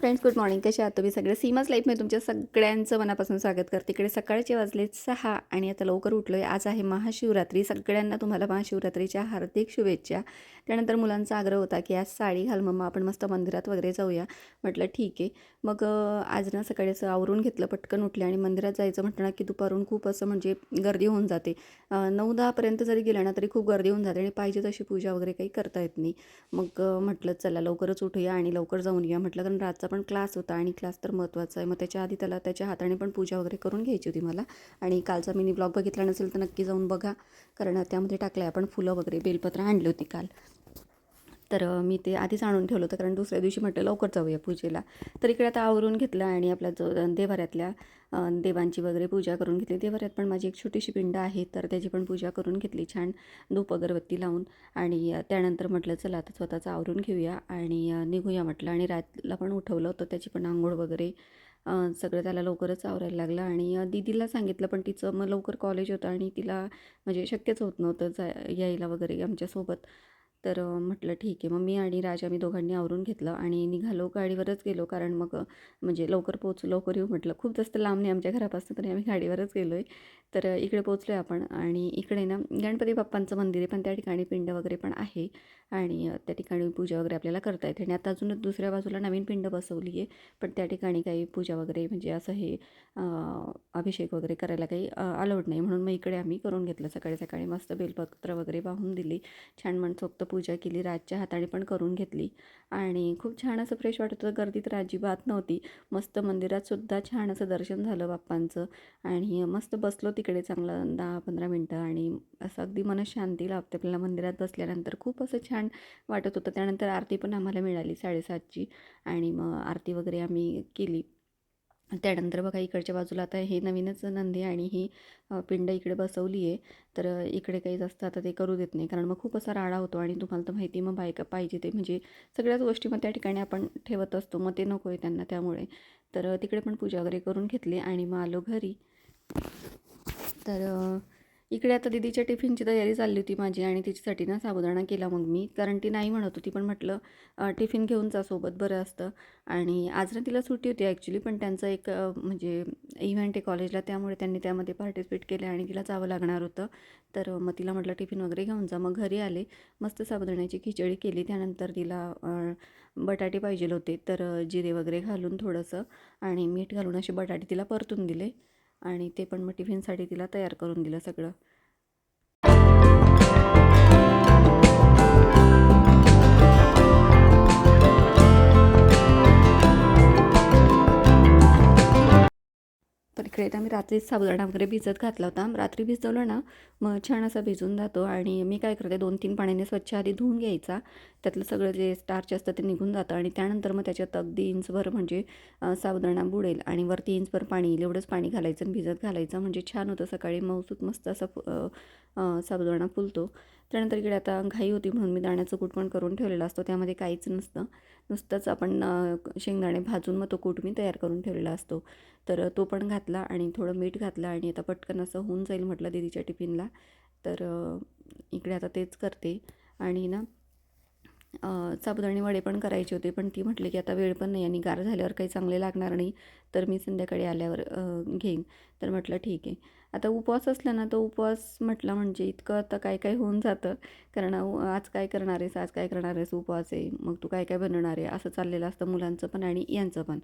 Friends good morning कशा आहात तुम्ही? सगळे सीमाच लाईफमध्ये तुमच्या सगळ्यांचं मनापासून स्वागत करते. इकडे सकाळचे वाजले सहा आणि आता लवकर उठलो आहे आज आहे महाशिवरात्री. सगळ्यांना तुम्हाला महाशिवरात्रीच्या हार्दिक शुभेच्छा. त्यानंतर मुलांचा आग्रह होता की आज साडी घाल मम्मा. आपण मस्त मंदिरात वगैरे जाऊया. म्हटलं ठीक आहे. मग आज ना सकाळी असं आवरून घेतलं पटकन उठले आणि मंदिरात जायचं म्हटलं की दुपारून खूप असं म्हणजे गर्दी होऊन जाते. नऊ दहापर्यंत जरी गेलं ना तरी खूप गर्दी होऊन जाते आणि पाहिजे तशी पूजा वगैरे काही करता येत नाही. मग म्हटलं चला लवकरच उठूया आणि लवकर जाऊन या म्हटलं कारण रातचा पण क्लास होता आणि क्लास तर महत्त्वाचा आहे. मग त्याच्या आधी त्याला त्याच्या हाताने पण पूजा वगैरे करून घ्यायची होती मला. आणि कालचा मिनी ब्लॉग बघितला नसेल तर नक्की जाऊन बघा. कारण त्यामध्ये टाकलं आहे आपण फुलं वगैरे बेलपत्र आणली होती काल. तर मी ते आधीच आणून ठेवलं होतं. कारण दुसऱ्या दिवशी म्हटलं लवकर जाऊया पूजेला. तर इकडे आता आवरून घेतलं आणि आपल्या जो देवाऱ्यातल्या देवांची वगैरे पूजा करून घेतली. देवाऱ्यात पण माझी एक छोटीशी पिंड आहे तर त्याची पण पूजा करून घेतली छान. धूप अगरबत्ती लावून. आणि त्यानंतर म्हटलं चला आता स्वतःचं आवरून घेऊया. आणि निघूया म्हटलं. आणि रातला पण उठवलं होतं. त्याची पण आंघोळ वगैरे सगळं त्याला लवकरच आवरायला लागलं. आणि दिदीला दीदीला सांगितलं पण तिचं मग लवकर कॉलेज होतं आणि तिला म्हणजे शक्यच होत नव्हतं जा यायला वगैरे आमच्यासोबत. तर म्हटलं ठीक आहे. मग मी आणि राजा आम्ही दोघांनी आवरून घेतलं आणि निघालो गाडीवरच गेलो. कारण मग म्हणजे लवकर पोचू लवकर येऊ म्हटलं. खूप जास्त लांब नाही आमच्या घरापासून तरी आम्ही गाडीवरच गेलो आहे तर इकडे पोचलो आहे आपण आणि इकडे ना गणपती बाप्पांचं मंदिर आहे पण त्या ठिकाणी पिंड वगैरे पण आहे. आणि त्या ठिकाणी पूजा वगैरे आपल्याला करता येते. आणि आता अजूनच दुसऱ्या बाजूला नवीन पिंड बसवली आहे. पण त्या ठिकाणी काही पूजा वगैरे म्हणजे असं हे अभिषेक वगैरे करायला काही अलाउड नाही. म्हणून मग इकडे आम्ही करून घेतलं. सकाळी सकाळी मस्त बेलपत्र वगैरे वाहून दिली. छान मनसोक्त पूजा केली राजच्या हाताने पण करून घेतली. आणि खूप छान असं फ्रेश वाटत होतं. गर्दी तर अजिबात नव्हती. मस्त मंदिरातसुद्धा छान असं दर्शन झालं बाप्पांचं. आणि मस्त बसलो तिकडे चांगलं दहा पंधरा मिनटं आणि असं अगदी मनशांती लाभते आपल्याला मंदिरात बसल्यानंतर. खूप असं छान वाटत होतं. त्यानंतर आरती पण आम्हाला मिळाली साडेसातची. आणि मग आरती वगैरे आम्ही केली. त्यानंतर बघा इकडच्या बाजूला आता हे नवीनच नंदी आणि ही पिंड इकडे बसवली आहे. तर इकडे काही जास्त आता ते करू देत नाही. कारण मग खूप असा राडा होतो आणि तुम्हाला तर माहिती मग बायका पाहिजे ते. म्हणजे सगळ्याच गोष्टी मग त्या ठिकाणी आपण ठेवत असतो. मग ते नको आहे त्यांना त्यामुळे. तर तिकडे पण पूजा वगैरे करून घेतली आणि मग आलो घरी. तर इकडे आता दीदीच्या टिफिनची तयारी चालली होती माझी आणि तिच्यासाठी ना साबुदाणा केला मग मी. कारण ती नाही म्हणत होती पण म्हटलं टिफिन घेऊन जा सोबत बरं असतं. आणि आज ना तिला सुट्टी होती ॲक्च्युली पण त्यांचं एक म्हणजे इव्हेंट आहे कॉलेजला त्यामुळे त्यांनी त्यामध्ये पार्टिसिपेट केले आणि तिला जावं लागणार होतं. तर मग तिला म्हटलं टिफिन वगैरे घेऊन जा. मग घरी आले मस्त साबुदाण्याची खिचडी केली. त्यानंतर तिला बटाटे पाहिजे होते तर जिरे वगैरे घालून थोडंसं आणि मीठ घालून असे बटाटे तिला परतून दिले. आणि ते पण मग टिफिनसाठी तिला तयार करून दिलं सगळं. इकडे आता मी रात्रीच साबुदाणा वगैरे भिजत घातला होता. रात्री भिजवलं ना मग छान असा भिजून जातो आणि मी काय करते दोन तीन पाण्याने स्वच्छ आधी धुवून घ्यायचा. त्यातलं सगळं जे स्टार्च असतं ते निघून जातं आणि त्यानंतर मग त्याच्यात अगदी इंचभर म्हणजे साबुदाणा बुडेल आणि वरती इंचभर पाणी येईल एवढंच पाणी घालायचं आणि भिजत घालायचं. म्हणजे छान होतं सकाळी मऊसूत मस्त असा साबुदाणा फुलतो. त्यानंतर इकडे आता घाई होती म्हणून मी दाण्याचं कूट पण करून ठेवलेलं असतो त्यामध्ये काहीच नसतं. नुसतंच आपण शेंगदाणे भाजून मग तो कूट मी तयार करून ठेवलेला असतो. तर तो पण घातला आणि थोडं मीठ घातलं आणि आता पटकन असं होऊन जाईल म्हटलं दीदीच्या टिफिनला. तर इकडे आता तेच करते. आणि ना साबुदाणे वडे पण करायचे होते पण ती म्हटली की आता वेळ पण नाही आणि गार झाल्यावर काही चांगले लागणार नाही तर मी संध्याकाळी आल्यावर घेईन. तर म्हटलं ठीक आहे. आता उपवास असला ना तर उपवास म्हटला म्हणजे इतकं आता काय काय होऊन जातं. कारण आज काय करणार आहेस आज काय करणार आहेस उपवास आहे मग तू काय काय बनवणार आहे असं चाललेलं असतं मुलांचं पण आणि यांचं पण.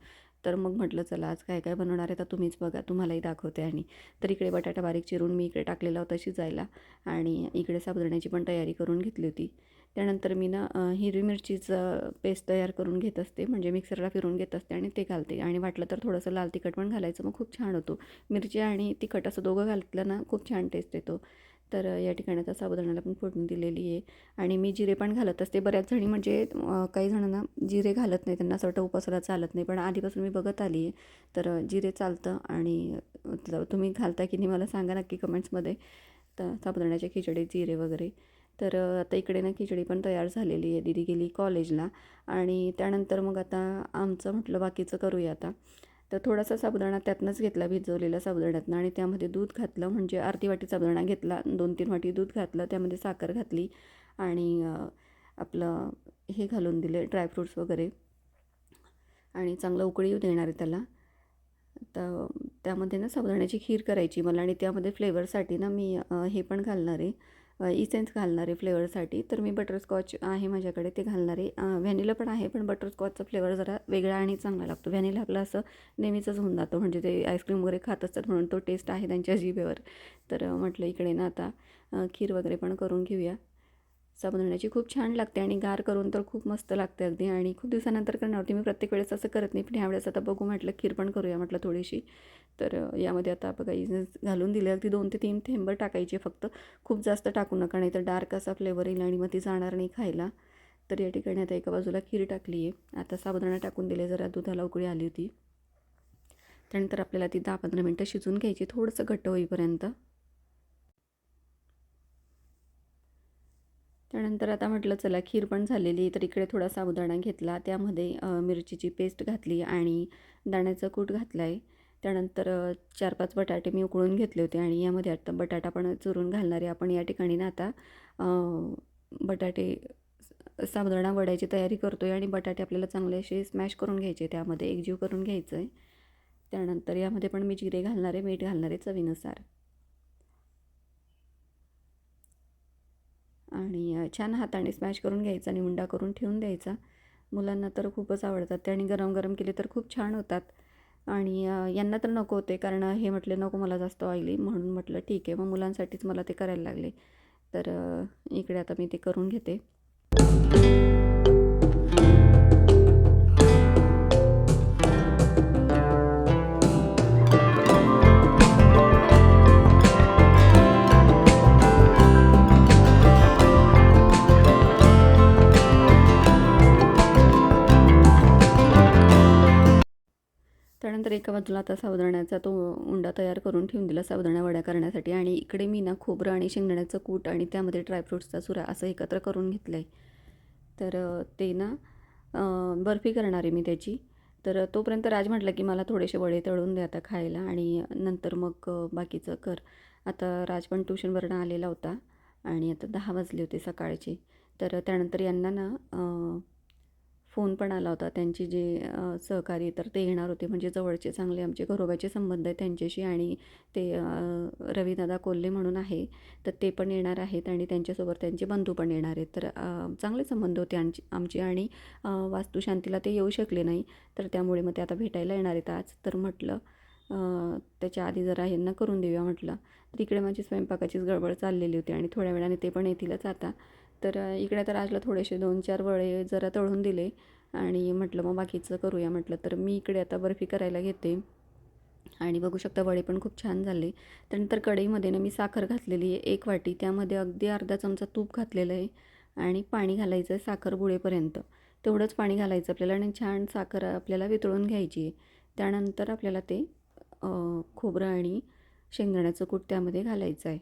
तर मग म्हटलं चला आज काय काय बनवणार आहे तर तुम्हीच बघा तुम्हालाही दाखवते आणि. तर इकडे बटाटा बारीक चिरून मी इकडे टाकलेला होता शिजायला आणि इकडे साबुदाण्याची पण तयारी करून घेतली होती. त्यानंतर मी ना हिरवी मिरचीचं पेस्ट तयार करून घेत असते. म्हणजे मिक्सरला फिरून घेत असते आणि ते घालते. आणि वाटलं तर थोडंसं लाल तिखट पण घालायचं. मग खूप छान होतो. मिरची आणि तिखट असं दोघं घातलं ना खूप छान टेस्ट येतो. तर या ठिकाणी आता साबुदाण्याला पण फोडणी दिलेली आहे. आणि मी जिरे पण घालत असते. बऱ्याच जणी म्हणजे काही जणांना जिरे घालत नाही. त्यांना असं वाटतं उपासाला चालत नाही. पण आधीपासून मी बघत आली आहे. तर जिरे चालतं आणि तुम्ही घालता की नाही मला सांगा नक्की कमेंट्समध्ये. तर साबुदाण्याची खिचडी जिरे वगैरे. तर आता इकडे ना खिचडी पण तयार झालेली आहे. दीदी गेली कॉलेजला आणि त्यानंतर मग आता आमचं म्हटलं बाकीचं करूया आता. तर थोडासा साबुदाणा त्यातनंच घेतला भिजवलेला साबुदाण्यातनं आणि त्यामध्ये दूध घातलं म्हणजे अर्धी वाटी साबुदाणा घेतला दोन तीन वाटी दूध घातलं त्यामध्ये साखर घातली आणि आपलं हे घालून दिले ड्रायफ्रूट्स वगैरे आणि चांगलं उकळी देणार आहे त्याला. तर त्यामध्ये ना साबुदाण्याची खीर करायची मला आणि त्यामध्ये फ्लेवरसाठी ना मी हे पण घालणार आहे. इसेन्स घालणार आहे फ्लेवरसाठी तर मी बटरस्कॉच आहे माझ्याकडे ते घालणार. आहे व्हॅनिला पण आहे पण बटरस्कॉचचा फ्लेवर जरा वेगळा आणि चांगला लागतो. व्हॅनिला आपला असं नेहमीचंच होऊन जातं म्हणजे ते आईस्क्रीम वगैरे खात असतात म्हणून तो टेस्ट आहे त्यांच्या जिभेवर. तर म्हटलं इकडे ना आता खीर वगैरे पण करून घेऊया. साबुदाण्याची खूप छान लागते आणि गार करून तर खूप मस्त लागते अगदी. आणि खूप दिवसानंतर करणार होती मी प्रत्येक वेळेस असं करत नाही पण ह्यावेळेस आता बघू म्हटलं खीर पण करूया म्हटलं थोडीशी. तर यामध्ये आता बघा इसेन्स घालून दिले अगदी दोन ते तीन थेंब टाकायचे फक्त. खूप जास्त टाकू नका नाही तर डार्क असा फ्लेवर येईल आणि मग ती जाणार नाही खायला. तर या ठिकाणी आता एका बाजूला खीर टाकली आहे. आता साबुदाणा टाकून दिले जरा दुधाला उकळी आली होती. त्यानंतर आपल्याला ती दहा पंधरा मिनटं शिजून घ्यायची थोडंसं घट्ट होईपर्यंत. त्यानंतर आता म्हटलं चला खीर पण झालेली तर इकडे थोडा साबुदाणा घेतला. त्यामध्ये मिरचीची पेस्ट घातली आणि दाण्याचं कूट घातला आहे त्यानंतर चार पाच बटाटे मी उकळून घेतले होते आणि यामध्ये आता बटाटा पण चुरून घालणारे आपण या ठिकाणी ना आता बटाटे स- साबुदाणा वड्याची तयारी करतो आहे आणि बटाटे आपल्याला चांगले असे स्मॅश करून घ्यायचे त्यामध्ये एकजीव करून घ्यायचं आहे त्यानंतर यामध्ये पण मी जिरे घालणारे मीठ घालणारे चवीनुसार. आणि छान हाताने स्मॅश करून घ्यायचा आणि उंडा करून ठेवून द्यायचा. मुलांना तर खूपच आवडतात ते आणि गरम गरम केले तर खूप छान होतात. आणि यांना तर नको होते कारण हे म्हटले नको मला जास्त ऑइली म्हणून म्हटलं ठीक आहे. मग मुलांसाठीच मला ते करायला लागले. तर इकडे आता मी ते करून घेते. एका बाजूला आता सावधाण्याचा तो उंडा तयार करून ठेवून दिला सावधाण्या वड्या करण्यासाठी. आणि इकडे मी ना खोबरं आणि शेंगदाण्याचं कूट आणि त्यामध्ये ड्रायफ्रूट्सचा चुरा असं एकत्र करून घेतलं आहे तर ते ना बर्फी करणार आहे मी त्याची. तर तोपर्यंत राज म्हटलं की मला थोडेसे वडे तळून दे आता खायला आणि नंतर मग बाकीचं कर. आता राज पण ट्युशनवरनं आलेला होता आणि आता दहा वाजले होते सकाळचे. तर त्यानंतर यांना ना फोन पण आला होता. त्यांची जे सहकारी तर ते येणार होते. म्हणजे जवळचे चांगले आमचे घरोबाचे संबंध आहेत त्यांच्याशी आणि ते रवीदादा कोल्हे म्हणून आहे. तर ते पण येणार आहेत आणि त्यांच्यासोबत त्यांचे बंधू पण येणार आहेत. तर चांगले संबंध होते आमची आमचे आणि वास्तुशांतीला ते येऊ शकले नाही. तर त्यामुळे मग ते आता भेटायला येणार आहेत आज. तर म्हटलं त्याच्या आधी जरा ह्यांना करून देऊया म्हटलं. तर इकडे माझी स्वयंपाकाचीच गडबड चाललेली होती आणि थोड्या वेळाने ते पण येतीलच आता. तर इकडे तर आजला थोडेसे दोन चार वळे जरा तळून दिले आणि म्हटलं मग बाकीचं करूया. म्हटलं तर मी इकडे आता बर्फी करायला घेते. आणि बघू शकता वडे पण खूप छान झाले. त्यानंतर कढईमध्ये ना मी साखर घातलेली आहे एक वाटी. त्यामध्ये अगदी अर्धा चमचा तूप घातलेलं आहे आणि पाणी घालायचं आहे साखर बुळेपर्यंत तेवढंच पाणी घालायचं आपल्याला आणि छान साखर आपल्याला वितळून घ्यायची आहे. त्यानंतर आपल्याला ते खोबरं आणि शेंगदाण्याचं कूट त्यामध्ये घालायचं आहे.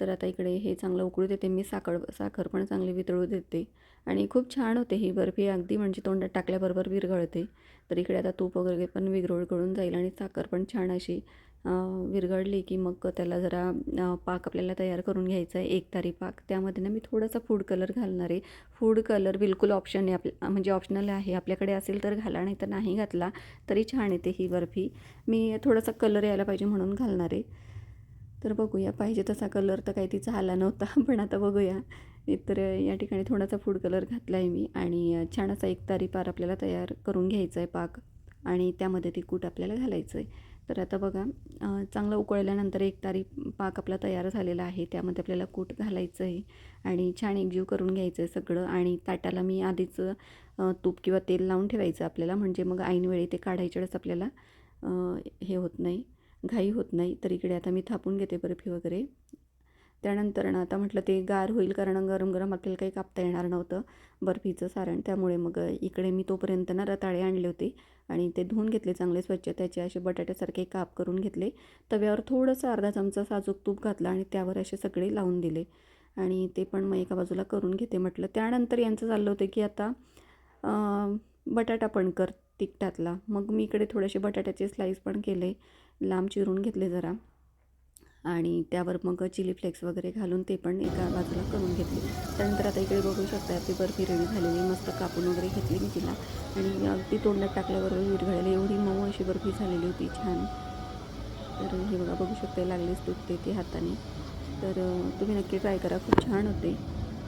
तर आता इकडे हे चांगलं उकळू देते. मी साखर साखर पण चांगली वितळू देते. आणि खूप छान होते ही बर्फी. अगदी म्हणजे तोंडात टाकल्याबरोबर विरघळते. तर इकडे आता तूप वगैरे पण विरघळून जाईल आणि साखर पण छान अशी विरघळली की मग त्याला जरा पाक आपल्याला तयार करून घ्यायचा आहे. एक तारी पाक. त्यामध्ये ना मी थोडासा फूड कलर घालणार आहे. फूड कलर बिलकुल ऑप्शन आहे आपल्या म्हणजे ऑप्शनल आहे. आपल्याकडे असेल तर घाला नाही तर नाही घातला तरी छान येते ही बर्फी. मी थोडासा कलर यायला पाहिजे म्हणून घालणार आहे. तर बघूया. पाहिजे तसा कलर तर काही तिचा आला नव्हता पण आता बघूया. तर या ठिकाणी थोडासा फूड कलर घातला आहे मी आणि छान असा एक तारी पार आपल्याला तयार करून घ्यायचा आहे पाक आणि त्यामध्ये ती कूट आपल्याला घालायचं आहे तर आता बघा चांगलं उकळल्यानंतर एक तारी पाक आपला तयार झालेला आहे. त्यामध्ये आपल्याला कूट घालायचं आहे आणि छान एकजीव करून घ्यायचं आहे सगळं आणि ताटाला मी आधीच तूप किंवा तेल लावून ठेवायचं आपल्याला. म्हणजे मग ऐनवेळी ते काढायच्या वेळेस आपल्याला हे होत नाही. घाई होत नाही तर इकडे आता मी थापून घेते बर्फी वगैरे. त्यानंतर ना आता म्हटलं ते गार होईल कारण गरम गरम आपल्याला काही कापता येणार नव्हतं बर्फीचं सारण. त्यामुळे मग इकडे मी तोपर्यंत ना रताळे आणले होते आणि ते धुवून घेतले चांगले स्वच्छ. त्याचे असे बटाट्यासारखे काप करून घेतले. तव्यावर थोडंसं अर्धा चमचा साजूक तूप घातला आणि त्यावर असे सगळे लावून दिले. आणि ते पण मग एका बाजूला करून घेते म्हटलं. त्यानंतर यांचं चाललं होतं की आता बटाटा पण कर तिखटातला. मग मी इकडे थोडेसे बटाट्याचे स्लाईस पण केले. लांब चिरून घेतले जरा. आणि त्यावर मग चिली फ्लेक्स वगैरे घालून ते पण एका बाजूला करून घेतले. त्यानंतर आता इकडे बघू शकता ती बर्फी रेडी झालेली मस्त कापून वगैरे घेतली मी तिला. आणि अगदी तोंडात टाकल्याबरोबर विरघळलेली एवढी मऊ अशी बर्फी झालेली होती छान. तर हे बघा बघू शकता लागलीच तुटते ती हाताने. तर तुम्ही नक्की ट्राय करा खूप छान होते.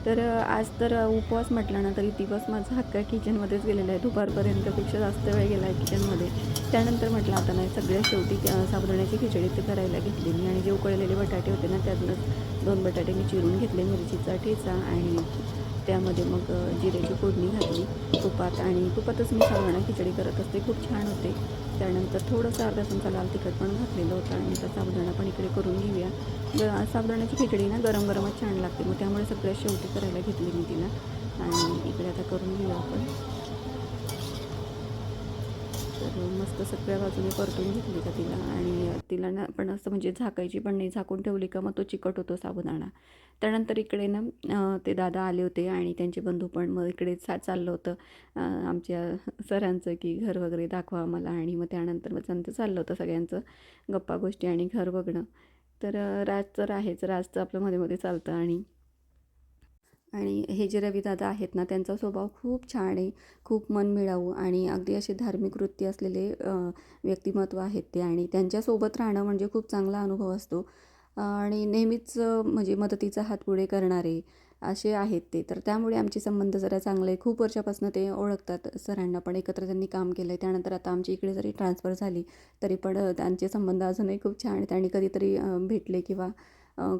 तर आज तर उपवास म्हटला ना तरी दिवस माझा हक्का किचनमध्येच गेलेला आहे. दुपारपर्यंतपेक्षा जास्त वेळ गेला आहे किचनमध्ये त्यानंतर म्हटलं आता नाही सगळ्यात शेवटी साबुदाण्याची खिचडी ते करायला घेतली मी आणि जे उकळलेले बटाटे होते ना त्यातूनच दोन बटाटे मी चिरून घेतले मिरचीचा ठेचा आणि त्यामध्ये मग जिऱ्याची फोडणी घातली तुपात आणि तुपातच मी साबुदाणा खिचडी करत असते खूप छान होते. त्यानंतर थोडंसं अर्धा चमचा लाल तिखट पण घातलेलं होतं आणि आता साबुदाणा पण इकडे करून घेऊया. ग साबुदाण्याची खिचडी ना गरम गरमच छान लागते मग त्यामुळे सगळ्यात शेवटी करायला घेतली मी तिला. आणि इकडे आता करून घेऊया आपण. तर मस्त सगळ्या बाजूने परतून घेतली का तिला. आणि तिला ना पण असं म्हणजे झाकायची पण नाही. झाकून ठेवली का मग तो चिकट होतो साबुदाणा. त्यानंतर इकडे ना ते दादा आले होते आणि त्यांचे बंधू पण मग इकडे चा चाललं होतं. आमच्या सरांचं की घर वगैरे दाखवा आम्हाला. आणि मग त्यानंतर मग त्यांचं चाललं होतं सगळ्यांचं गप्पा गोष्टी आणि घर बघणं. तर राज तर आहेच. राज तर आपलं मध्ये मध्ये चालतं आणि आणि हे जे रविदादा आहेत ना त्यांचा स्वभाव खूप छान आहे खूप मन मिळावू आणि अगदी असे धार्मिक वृत्ती असलेले व्यक्तिमत्व आहेत ते आणि त्यांच्यासोबत राहणं म्हणजे खूप चांगला अनुभव असतो. आणि नेहमीच म्हणजे मदतीचा हात पुढे करणारे असे आहेत ते. तर त्यामुळे आमचे संबंध जरा चांगले खूप वर्षापासून ते ओळखतात सरांना पण एकत्र त्यांनी काम केलं आहे त्यानंतर आता आमची इकडे जरी ट्रान्सफर झाली तरी पण त्यांचे संबंध अजूनही खूप छान आहेत आणि कधीतरी भेटले किंवा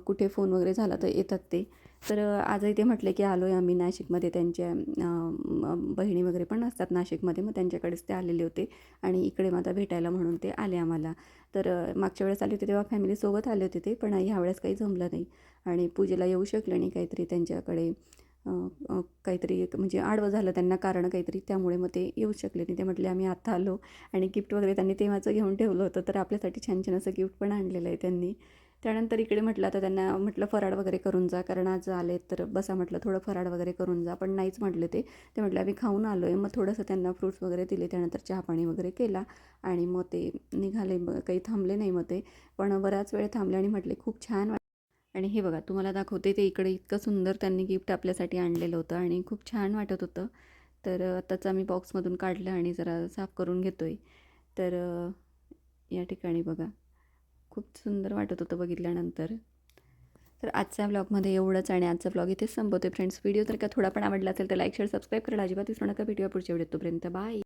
कुठे फोन वगैरे झाला तर येतात ते. तर आजही ते म्हटले की आलो आहे आम्ही नाशिकमध्ये. त्यांच्या बहिणी वगैरे पण असतात नाशिकमध्ये. मग त्यांच्याकडेच ते आलेले होते. आणि इकडे मग भेटायला म्हणून ते आले आम्हाला. तर मागच्या वेळेस आले होते तेव्हा फॅमिलीसोबत आले होते ते पण ह्यावेळेस काही जमलं नाही. आणि पूजेला येऊ शकले नाही काहीतरी त्यांच्याकडे. काहीतरी एक म्हणजे आडवं झालं त्यांना कारण काहीतरी. त्यामुळे मग ते येऊ शकले नाही. ते म्हटले आम्ही आत्ता आलो. आणि गिफ्ट वगैरे त्यांनी तेव्हाचं घेऊन ठेवलं होतं. तर आपल्यासाठी छान छान असं गिफ्ट पण आणलेलं आहे त्यांनी. त्यानंतर इकडे म्हटलं आता त्यांना म्हटलं फराळ वगैरे करून जा. कारण आज आले तर बसा म्हटलं थोडं फराळ वगैरे करून जा. पण नाहीच म्हटले ते. ते म्हटलं आम्ही खाऊन आलो आहे मग थोडंसं त्यांना फ्रूट्स वगैरे दिले. त्यानंतर चहा पाणी वगैरे केला. आणि मग ते निघाले. काही थांबले नाही मग ते. पण बराच वेळ थांबले आणि म्हटले खूप छान आणि हे बघा तुम्हाला दाखवते ते इकडे इतकं सुंदर त्यांनी गिफ्ट आपल्यासाठी आणलेलं होतं. आणि खूप छान वाटत होतं. तर आत्ताच आम्ही बॉक्समधून काढलं आणि जरा साफ करून घेतो आहे तर या ठिकाणी बघा. खूप सुंदर वाटत होतं बघितल्यानंतर. तर आजच्या ब्लॉगमध्ये एवढंच आणि आजचा ब्लॉग इथेच संपवते फ्रेंड्स व्हिडिओ जर का थोडा पण आवडला असेल तर लाईक शेअर सबस्क्राईब करायला अजिबात विसरू नका. भेटूया पुढच्या व्हिडिओ तोपर्यंत बाय